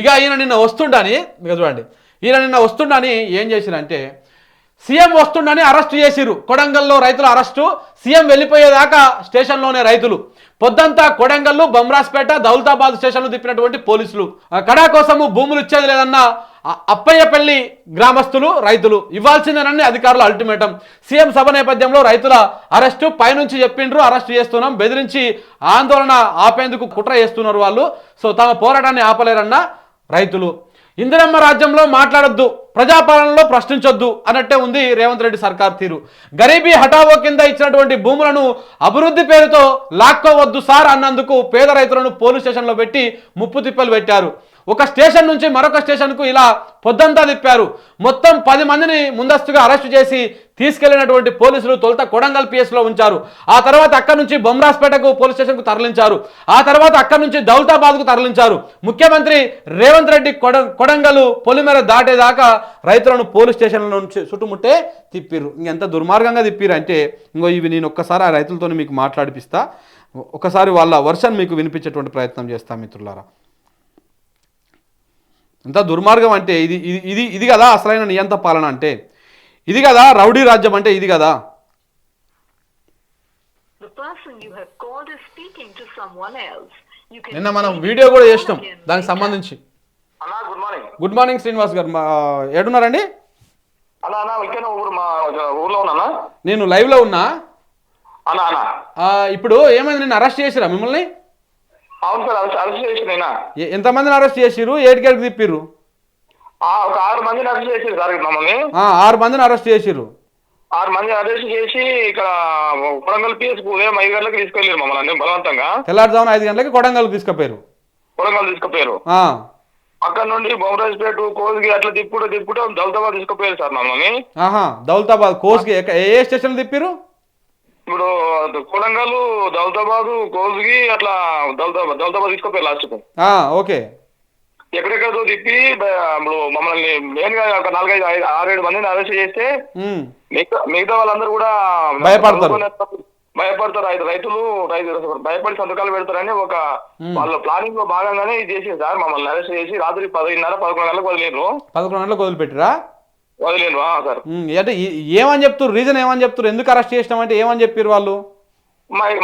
ఇక ఈయన నిన్న వస్తుండని ఇక చూడండి. ఈయన నిన్న వస్తుండని ఏం చేసిరంటే సీఎం వస్తుండని అరెస్ట్ చేసిరు కొడంగల్లో రైతుల అరెస్టు. సీఎం వెళ్ళిపోయేదాకా స్టేషన్లోనే రైతులు. పొద్దంతా కొడంగల్లు బమ్రాస్పేట దౌలతాబాద్ స్టేషన్లు తిప్పినటువంటి పోలీసులు. కడా కోసము భూములు ఇచ్చేది లేదన్న అప్పయ్యపల్లి గ్రామస్తులు రైతులు. ఇవ్వాల్సిందేనని అధికారులు అల్టిమేటం. సీఎం సభ నేపథ్యంలో రైతుల అరెస్టు పైనుంచి చెప్పిండ్రు అరెస్ట్ చేస్తున్నాం బెదిరించి ఆందోళన ఆపేందుకు కుట్ర చేస్తున్నారు వాళ్ళు. సో తమ పోరాటాన్ని ఆపలేరన్న రైతులు. ఇందిరమ్మ రాజ్యంలో మాట్లాడొద్దు ప్రజాపాలనలో ప్రశ్నించొద్దు అన్నట్టే ఉంది రేవంత్ రెడ్డి సర్కార్ తీరు. గరీబీ హఠావో కింద ఇచ్చినటువంటి భూములను అభివృద్ధి పేరుతో లాక్కోవద్దు సార్ అన్నందుకు పేద రైతులను పోలీస్ స్టేషన్లో పెట్టి ముప్పు తిప్పలు పెట్టారు. ఒక స్టేషన్ నుంచి మరొక స్టేషన్కు ఇలా పొద్దంతా తిప్పారు. మొత్తం పది మందిని ముందస్తుగా అరెస్టు చేసి తీసుకెళ్ళినటువంటి పోలీసులు తొలుత కొడంగల్ పిఎస్లో ఉంచారు. ఆ తర్వాత అక్కడి నుంచి బొమ్రాస్పేటకు పోలీస్ స్టేషన్కు తరలించారు. ఆ తర్వాత అక్కడి నుంచి దౌలతాబాద్కు తరలించారు. ముఖ్యమంత్రి రేవంత్ రెడ్డి కొడ కొడంగల్ పొలిమేర దాటేదాకా రైతులను పోలీస్ స్టేషన్ల నుంచి చుట్టుముట్టే తిప్పిర్రు. ఇంకెంత దుర్మార్గంగా తిప్పారు అంటే ఇంకో ఇవి నేను ఒక్కసారి ఆ రైతులతో మీకు మాట్లాడిపిస్తా. ఒకసారి వాళ్ళ వర్షన్ మీకు వినిపించేటువంటి ప్రయత్నం చేస్తా మిత్రులారా. ఎంత దుర్మార్గం అంటే ఇది ఇది ఇది ఇది కదా అసలైన నియంత పాలన అంటే? ఇది కదా రౌడీ రాజ్యం అంటే ఇది కదా? నిన్న మనం వీడియో కూడా చేసినాం దానికి సంబంధించి. Good morning good morning Srinivas గారు. ఏడున్నారండి? ఉన్నా నేను లైవ్లో ఉన్నా? అన్నా అన్న. ఆ, ఇప్పుడు ఏమైంది నిన్ను అరెస్ట్ చేసిరా మిమ్మల్ని? అవును సార్ అరెస్ట్ చేసి నేనా ఎ- ఎంతమందిని అరెస్ట్ చేసిరు ఏడికేడికి తిప్పిర్రు? ఆ, ఒక ఆరు మందిని అరెస్ట్ చేసి సార్ మమ్మల్ని ఆరు మందిని అరెస్ట్ చేసిర్రు. ఆరు మంది అరెస్ట్ చేసి ఇక్కడ కొడంగల్ పిఎస్ ఉదయం ఐదు గంటలకు తీసుకెళ్ళారు మమ్మల్ని బలవంతంగా. తెల్లారుజామున ఐదు గంటలకి కొడంగల్కి తీసుకుపోయారు కొడంగల్ తీసుకుపోయారు అక్కడ నుండి బొమ్మరాజ్పేట కోల్గి అట్లా తిప్పుకుంటూ తిప్పుకుంటూ దౌలతాబాద్ తీసుకుపోయారు సార్ మమ్మల్ని. దౌలతాబాద్ ఏ ఏ స్టేషన్ తిప్పిరు ఇప్పుడు కొడంగల్ దౌలతాబాద్ కోల్గి అట్లా దౌలతాబాద్ దౌలతాబాద్ తీసుకుపోయారు లాస్ట్కు ఆ, ఓకే. ఎక్కడెక్కడో తిప్పి ఇప్పుడు మమ్మల్ని మెయిన్గా ఒక నాలుగైదు ఐదు- ఆరేడు మందిని అరెస్ట్ చేస్తే మిగతా మిగతా వాళ్ళందరూ కూడా భయపడతారు. భయపడతారు. ఐదు రైతులు రైతు భయపడి సంతకాలు పెడతారని ఒక వాళ్ళ ప్లానింగ్లో భాగంగానే ఇది చేసింది సార్. మమ్మల్ని అరెస్ట్ చేసి రాత్రి పదిన్నర పదకొండు గంటలకు వదిలేరు పదకొండు గంటలకు వదిలిపెట్టిరా సార్. అంటే ఏమని చెప్తున్నారు రీజన్ ఏమని చెప్తున్నారు ఎందుకు అరెస్ట్ చేసినామంటే ఏమని చెప్పారు వాళ్ళు?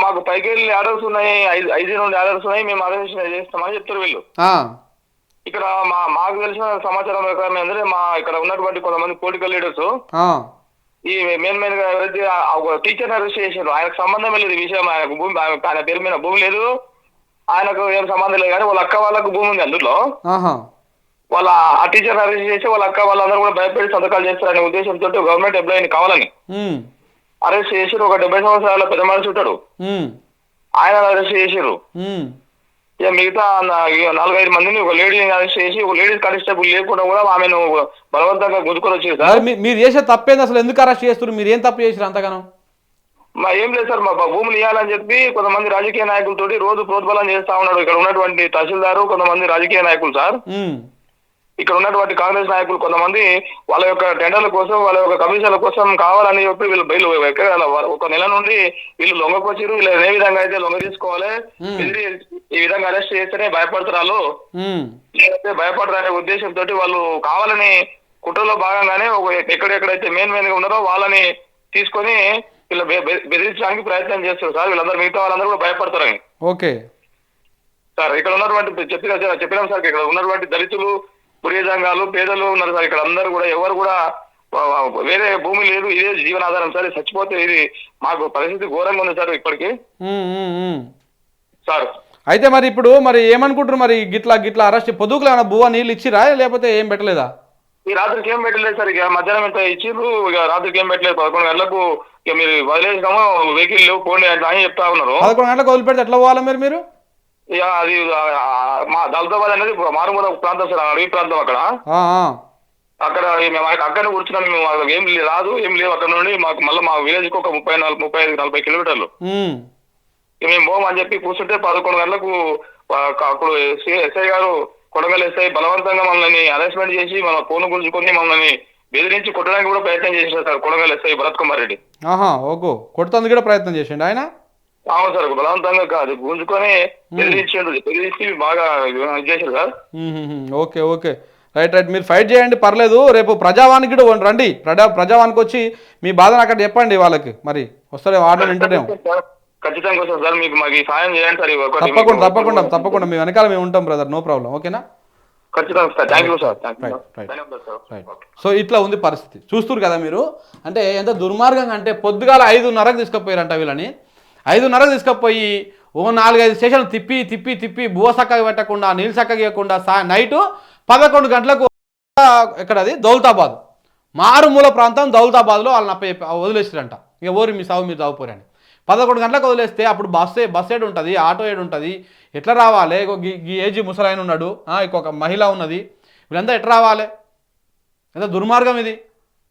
మాకు పైకి వెళ్ళి ఆర్డర్స్ ఉన్నాయి ఐదు నుండి ఆర్డర్స్ ఉన్నాయి మేము అరెస్ట్ చేస్తామని చెప్తారు వీళ్ళు. ఇక్కడ మా మాకు తెలిసిన సమాచారం ప్రకారం ఏంటంటే మా ఇక్కడ ఉన్నటువంటి కొంతమంది పొలిటికల్ లీడర్స్ ఈ మెయిన్ మెయిన్గా ఒక టీచర్ అరెస్ట్ చేసారు ఆయనకు సంబంధం లేదు ఈ విషయం. ఆయనకు భూమి ఆయన పేరు మీద భూమి లేదు. ఆయనకు ఏం సంబంధం లేదు కానీ వాళ్ళ అక్క వాళ్ళకు భూమి ఉంది అందులో. వాళ్ళ ఆ టీచర్ అరెస్ట్ చేసి వాళ్ళ అక్క వాళ్ళందరూ కూడా భయపడి సంతకాలు చేస్తారనే ఉద్దేశంతో గవర్నమెంట్ ఎంప్లాయీని కావాలని. అరెస్ట్ చేసి ఒక డెబ్బై సంవత్సరాల పెద్ద మనిషి ఉంటాడు. ఆయన అరెస్ట్ చేసారు ఇక మిగతా నాలుగైదు మందిని ఒక లేడీని అరెస్ట్ చేసి ఒక లేడీస్ కానిస్టేబుల్ లేకుండా కూడా ఆమెను బలవంతంగా గుంజుకొని వచ్చేది సార్. మరి చేసే తప్పేంది అసలు? ఎందుకు అరెస్ట్ చేస్తున్నారు మీరు ఏం తప్పు చేసిరు అంతగానో? మా ఏం లేదు సార్ మా భూములు ఇవ్వాలని చెప్పి కొంతమంది రాజకీయ నాయకులతోటి రోజు ప్రోద్బలం చేస్తా ఉన్నాడు ఇక్కడ ఉన్నటువంటి తహసీల్దారు కొంతమంది రాజకీయ నాయకులు సార్. ఇక్కడ ఉన్నటువంటి కాంగ్రెస్ నాయకులు కొంతమంది వాళ్ళ యొక్క టెండర్ల కోసం వాళ్ళ యొక్క కమిషన్ల కోసం కావాలని చెప్పి వీళ్ళు బయలు ఒక నెల నుండి వీళ్ళు లొంగకొచ్చారు. వీళ్ళు ఏ విధంగా అయితే లొంగ తీసుకోవాలి ఈ విధంగా అరెస్ట్ చేస్తేనే భయపడతారు వాళ్ళు ఉమ్, లేకపోతే భయపడరు అనే ఉద్దేశంతో వాళ్ళు కావాలని కుట్రలో భాగంగానే ఎక్కడెక్కడైతే మెయిన్ మెయిన్గా ఉన్నారో వాళ్ళని తీసుకొని వీళ్ళు బెదిరించడానికి ప్రయత్నం చేస్తారు సార్. వీళ్ళందరూ మిగతా వాళ్ళందరూ కూడా భయపడతారని. ఓకే. సార్ ఇక్కడ ఉన్నటువంటి చెప్పిన చెప్పినాం సార్ ఇక్కడ ఉన్నటువంటి దళితులు పురియ సంఘాలు పేదలు ఉన్నారు సార్ ఇక్కడ అందరూ కూడా ఎవరు కూడా వేరే భూమి లేదు ఇదే జీవనాధారం సార్ చచ్చిపోతే ఇది మాకు పరిస్థితి ఘోరంగా ఉంది సార్ ఇప్పటికి. సార్. అయితే మరి ఇప్పుడు మరి ఏమనుకుంటారు మరి గిట్లా గిట్లా అరెస్ట్ పొద్దుకులు ఏమైనా బువ్వ నీళ్ళు ఇచ్చిరా లేకపోతే ఏం పెట్టలేదా? ఈ రాత్రికి ఏం పెట్టలేదు సార్ ఇక మధ్యాహ్నం ఇంత ఇచ్చిర్రు ఇక రాత్రికి ఏం పెట్టలేదు పదకొండు గంటలకు ఇక మీరు వదిలేసినాము వెహికల్ లేవు పోండి అని చెప్తా ఉన్నారు. పదకొండు గంటలకు వదిలిపెడితే ఎట్లా పోవాలి మీరు మీరు? ఇక అది మా దళితాబాద్ అనేది మారుమూల ప్రాంతం సార్ అడవి ప్రాంతం అక్కడ. అక్కడ మేము అక్కడ కూర్చున్నాం మేము మాకు ఏం రాదు ఏం లేవు. అక్కడ నుండి మాకు మళ్ళీ మా విలేజ్కి ఒక ముప్పై నాలుగు ముప్పై ఐదు నలభై కిలోమీటర్లు. మేము పోం అని చెప్పి కూర్చుంటే పదకొండు గంటలకు అప్పుడు ఎస్ఐ గారు కొడంగల్ ఎస్ఐ బలవంతంగా మమ్మల్ని అరెస్ట్మెంట్ చేసి మన ఫోన్ గుంజుకొని మమ్మల్ని బెదిరించి కొట్టడానికి కూడా ప్రయత్నం చేశారు సార్ కొడంగల్ ఎస్ఐ భరత్ కుమార్ రెడ్డి. ఓకో కొడుతుంది కూడా ప్రయత్నం చేసిండు ఆయన? అవును సార్ బలవంతంగా కాదు. గుంజుకొని బెదిరించిండు బెదిరించి బాగా చేశారు sir. Okay okay. Right right. మీరు ఫైట్ చేయండి పర్లేదు. రేపు ప్రజావానికి కూడా రండి. ప్రజా ప్రజావానికి వచ్చి మీ బాధను అక్కడ చెప్పండి వాళ్ళకి. మరి వస్తాడే ఆర్డర్ వింటేనేమో ఖచ్చితంగా వస్తాం సార్. మీకు మాకు ఈ సాయం చేయండి సార్. ఈ ఒకటి తప్పకుండా తప్పకుండా తప్పకుండా. మీ వెనకాల మేము ఉంటాం బ్రదర్. No problem. ఓకేనా. సో ఇట్లా ఉంది పరిస్థితి. చూస్తురు కదా మీరు? అంటే ఎంత దుర్మార్గంగా అంటే పొద్దుగాల ఐదున్నరకు తీసుకుపోయారంట వీళ్ళని. ఐదున్నర తీసుకుపోయి ఓ నాలుగైదు స్టేషన్లు తిప్పి తిప్పి తిప్పి బువ చక్కగా పెట్టకుండా నీళ్ళు చక్కగా ఇవ్వకుండా సా నైటు పదకొండు గంటలకు ఎక్కడ అది దౌలతాబాద్. మారుమూల ప్రాంతం దౌలతాబాద్లో వాళ్ళని అప్ప వదిలేసారంట. ఇక ఓరి మీ సావు మీరు తాగుపోరని పదకొండు గంటలకు వదిలేస్తే అప్పుడు బస్ బస్ ఏడు ఉంటుంది ఆటో ఏడు ఉంటుంది. ఎట్లా రావాలి? ఈ గీ ఏజీ ముసలాయన ఉన్నాడు. ఇంకొక మహిళ ఉన్నది. వీళ్ళంతా ఎట్లా రావాలి? ఎంత దుర్మార్గం ఇది.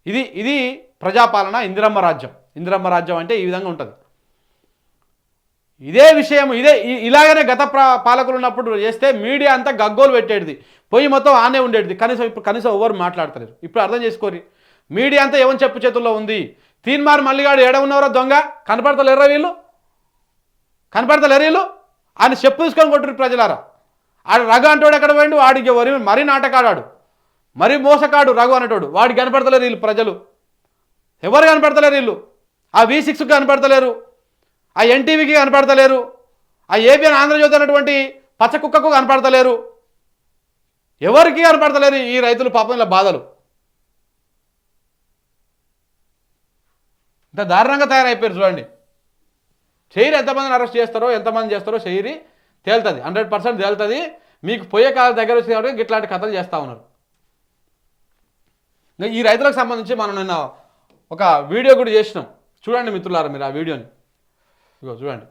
ఇది ఇది ప్రజాపాలన ఇందిరమ్మ రాజ్యం. ఇందిరమ్మ రాజ్యం అంటే ఈ విధంగా ఉంటుంది. ఇదే విషయం ఇదే ఇలాగనే గత పాలకులు ఉన్నప్పుడు చేస్తే మీడియా అంతా గగ్గోలు పెట్టేది పోయి మొత్తం ఆనే ఉండేది కనీసం ఇప్పుడు కనీసం ఎవరు మాట్లాడతలేరు. ఇప్పుడు అర్థం చేసుకోరి. మీడియా అంతా ఏమని చెప్పు చేతుల్లో ఉంది? తీన్మార్ మల్లిగాడు ఏడ ఉన్నవరో దొంగ? కనపడతలేరా వీళ్ళు? కనపడతలేరు వీళ్ళు? ఆయన చెప్పు తీసుకొని కొట్టురు ప్రజలారా? ఆడు రఘు అంటోడు ఎక్కడ పోయిండు? వాడికి వరి మరీ నాటకాడాడు. మరీ మోసకాడు రఘు అనేటోడు. వాడికి కనపడతలేరు వీళ్ళు ప్రజలు. ఎవరు కనపడతలేరు వీళ్ళు? ఆ వి సిక్స్ కనపడతలేరు. ఆ ఎన్టీవీకి కనపడతలేరు. ఆ ఏబిఎన్ ఆంధ్రజ్యోతి అనేటువంటి పచ్చ కుక్కకు కనపడతలేరు. ఎవరికి కనపడతలేరు ఈ రైతులు పాపం ఇలా బాధలు. ఇంత దారుణంగా తయారైపోయారు చూడండి. చేయరు ఎంతమందిని అరెస్ట్ చేస్తారో ఎంతమంది చేస్తారో చేయరి తేలుతుంది. హండ్రెడ్ పర్సెంట్ తేలుతుంది. మీకు పోయే కాలం దగ్గర వచ్చి కాబట్టి ఇట్లాంటి కథలు చేస్తూ ఉన్నారు. ఈ రైతులకు సంబంధించి మనం నిన్న ఒక వీడియో కూడా చేసినాం. చూడండి మిత్రులారా మీరు ఆ వీడియోని. ఇగో చూడండి.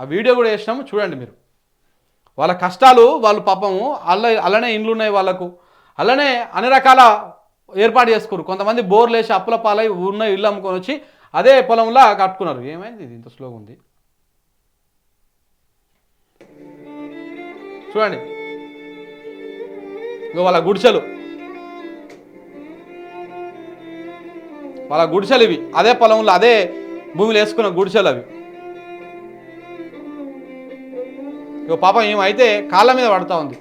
ఆ వీడియో కూడా వేసినాము చూడండి మీరు. వాళ్ళ కష్టాలు వాళ్ళు పాపము అల్ల అలానే ఇండ్లు ఉన్నాయి వాళ్ళకు. అలానే అన్ని రకాల ఏర్పాటు చేసుకోరు. కొంతమంది బోర్లు వేసి అప్పుల పాలై ఉన్న ఇల్లు అమ్ముకొని వచ్చి అదే పొలంలో కట్టుకున్నారు. ఏమైంది ఇది? ఇంత స్లోగా ఉంది. చూడండి. ఇగో వాళ్ళ గుడిసెలు. వాళ్ళ గుడిసెలు ఇవి. అదే పొలంలో అదే భూమిలో వేసుకున్న గుడిసెలు అవి. ఇక పాపం ఏమైతే కాళ్ళ మీద పడతా ఉంది.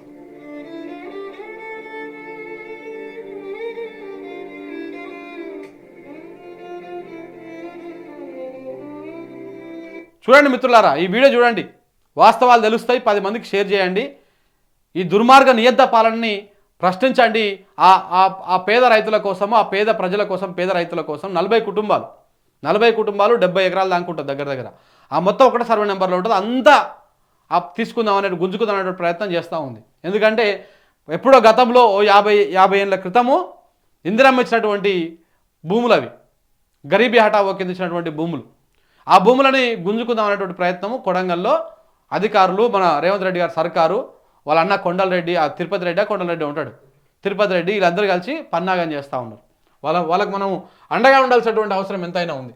చూడండి మిత్రులారా ఈ వీడియో చూడండి. వాస్తవాలు తెలుస్తాయి పది మందికి షేర్ చేయండి. ఈ దుర్మార్గ నియంత పాలనని ప్రశ్నించండి. ఆ ఆ- ఆ పేద రైతుల కోసము ఆ పేద ప్రజల కోసం పేద రైతుల కోసం నలభై కుటుంబాలు. నలభై కుటుంబాలు డెబ్బై ఎకరాలు దానికి దగ్గర దగ్గర. ఆ మొత్తం ఒకటే సర్వే నెంబర్లో ఉంటుంది. అంతా ఆ తీసుకుందాం అనే గుంజుకుందాం అనే ప్రయత్నం చేస్తూ ఉంది. ఎందుకంటే ఎప్పుడో గతంలో ఓ యాభై యాభై ఏళ్ళ క్రితము ఇందిరమ్మ ఇచ్చినటువంటి భూములు అవి. గరీబీ హఠావో కింద ఇచ్చినటువంటి భూములు. ఆ భూములని గుంజుకుందాం అనేటువంటి ప్రయత్నము కొడంగల్లో అధికారులు మన రేవంత్ రెడ్డి గారి సర్కారు వాళ్ళ అన్న కొండలరెడ్డి ఆ తిరుపతి రెడ్డి కొండలరెడ్డి ఉంటాడు. తిరుపతి రెడ్డి వీళ్ళందరూ కలిసి పన్నాగం చేస్తూ ఉన్నారు. వాళ్ళ వాళ్ళకి మనం అండగా ఉండాల్సినటువంటి అవసరం ఎంతైనా ఉంది.